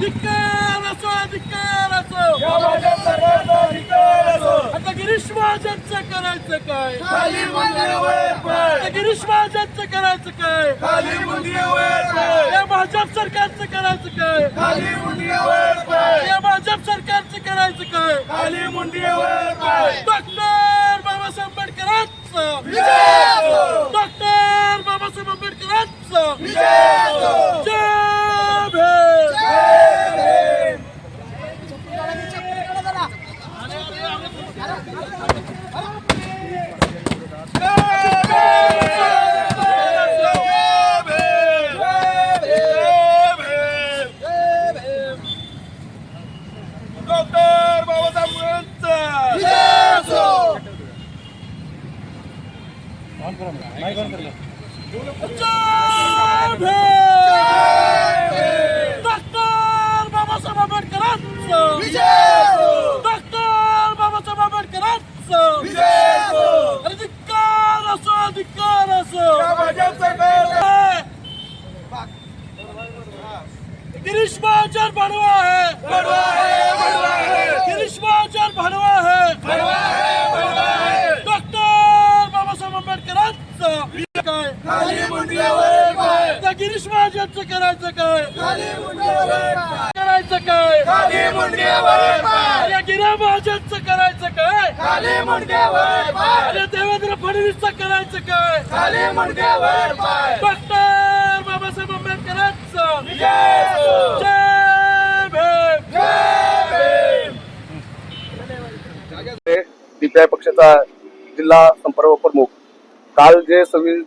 धिक्कार असो धिक्कार असो आता गिरीश महाजनचं करायचं काय खाली मुंडी वर आता गिरीश महाजनचं करायचं काय खाली या भाजप सरकारचं करायचं काय खाली मुंडी वर या भाजप सरकारचं करायचं काय खाली मुंडी वर डॉक्टर बाबासाहेब आंबेडकरांचं. डॉक्टर बाबासाहेब आंबेडकरांचं विजय असो जय भीम जय भीम. डॉक्टर बाबासाहेब आंबेडकर जय भीम डॉक्टर बाबासाहेब आंबेडकरांचं डॉक्टर बाबासाहेब आंबेडकरांचं अरे धिक्कार असो धिक्कार असो गिरीश महाजन भडवा आहे गिरीश महाजन भडवा आहे बडवा है बडवा है डॉक्टर बाबासाहेब आंबेडकरांचं काय? गिरीश महाजनचं करायचं काय? करायचं काय? अरे गिरा महाजनचं करायचं काय? अरे देवेंद्र फडणवीसचं करायचं काय? डॉक्टर बाबासाहेब आंबेडकरांचं. विजय असो. जय भीम. जय भीम. डीपीआय पक्षाचा जिल्हा संपर्क प्रमुख काल जे सव्वीस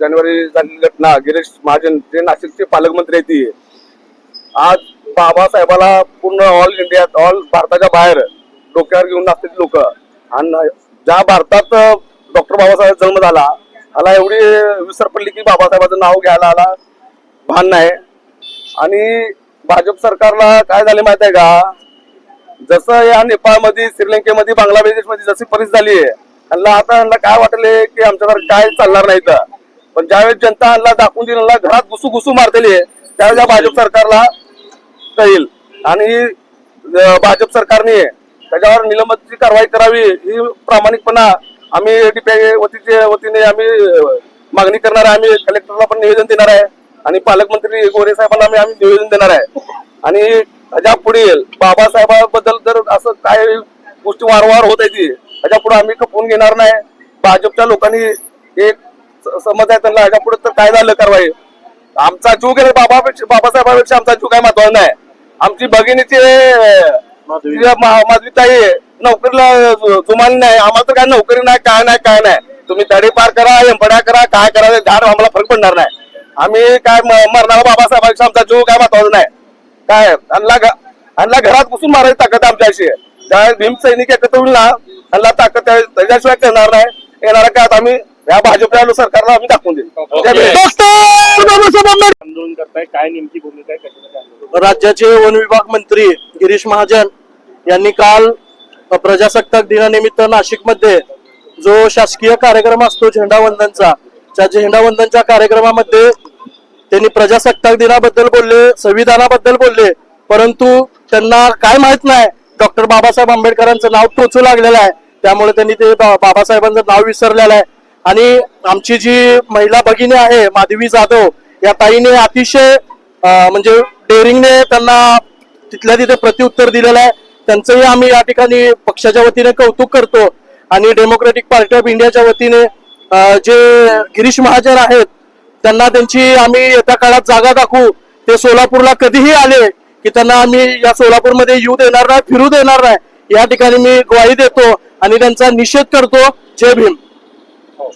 जानेवारी झालेली घटना गिरीश महाजन जे नाशिकचे पालकमंत्री येते आज बाबासाहेबाला पूर्ण ऑल इंडियात ऑल भारताच्या बाहेर डोक्यावर घेऊन नाचलेली लोक. आणि ज्या भारतात डॉक्टर बाबासाहेब जन्म झाला ह्याला एवढी विसर पडली की बाबासाहेबाचं नाव घ्यायला आला भान नाही. आणि भाजप सरकारला काय झाले माहीत आहे का? जसं या नेपाळमध्ये श्रीलंकेमध्ये बांगलादेशमध्ये जशी परिस्थिती झाली आहे त्यांना आता यांना काय वाटले की आमच्याकडे काय चालणार नाही तर पण ज्यावेळेस जनता यांना दाखवून दिली घरात घुसू घुसू मारतेली आहे त्यावेळेस या भाजप सरकारला कळेल. आणि भाजप सरकारने त्याच्यावर निलंबनाची कारवाई करावी ही प्रामाणिकपणा आम्ही डीपीआय वतीचे वतीने आम्ही मागणी करणार आहे. आम्ही कलेक्टरला पण निवेदन देणार आहे. आणि पालकमंत्री गोरे साहेबांना आम्ही आम्ही निवेदन देणार आहे. आणि ह्याच्या पुढील बाबासाहेबांबद्दल जर असं काय गोष्टी वारंवार होत आहे ती ह्याच्या पुढे आम्ही खपवून घेणार नाही. भाजपच्या लोकांनी एक समज आहे त्यांना ह्याच्या पुढे तर काय झालं कारवाई? आमचा जीव गेला बाबापेक्षा बाबासाहेबांपेक्षा आमचा जीव काय महत्त्वाचा नाही आमची भगिनीची माधवीताई नोकरीला जु- जुमानली नाही. आम्हाला तर काय नोकरी नाही काय नाही काय नाही. तुम्ही तडे पार करा एंबड्या करा काय करा झाड आम्हाला फरक पडणार नाही. आम्ही काय मरणारा बाबासाहेबांपेक्षा आमचा जीव काय महत्त्वाचा नाही. काय? आणला आणला घरात घुसून मारायची ताकद आमच्याशी ज्या भीम सैनिक एकत्र होईल ना आणला ताकद त्या- त्याच्याशिवाय करणार नाही. येणाऱ्या काळात आम्ही या भाजपच्या सरकारला आम्ही दाखवून देऊ. जय भीम. डॉक्टर बाबासाहेब आंबेडकर. आंदोलन करताय काय नेमकी भूमिका आहे? कशासाठी आंदोलन? राज्याचे वन विभाग मंत्री गिरीश महाजन यांनी काल प्रजासत्ताक दिनानिमित्त नाशिकमध्ये जो शासकीय कार्यक्रम असतो झेंडावंदनचा त्या झेंडावंदनच्या कार्यक्रमामध्ये त्यांनी प्रजासत्ताक दिनाबद्दल बोलले संविधानाबद्दल बोलले परंतु त्यांना काय माहीत नाही डॉक्टर बाबासाहेब आंबेडकरांचं नाव टोचू लागलेलं आहे. त्यामुळे त्यांनी ते बा- बाबासाहेबांचं नाव विसरलेलं आहे. आणि आमची जी महिला भगिनी आहे माधवी जाधव या ताईने अतिशय म्हणजे डेअरिंगने त्यांना तिथल्या तिथे प्रत्युत्तर दिलेलं आहे. त्यांचंही आम्ही या ठिकाणी पक्षाच्या वतीने कौतुक करतो. आणि डेमोक्रेटिक पार्टी ऑफ इंडियाच्या वतीने जे गिरीश महाजन आहेत त्यांना त्यांची आम्ही येत्या काळात जागा दाखवू. ते सोलापूरला कधीही आले की त्यांना आम्ही या सोलापूरमध्ये येऊ देणार नाही फिरू देणार नाही. या ठिकाणी मी ग्वाही देतो. आणि त्यांचा निषेध करतो. जय भीम. हो,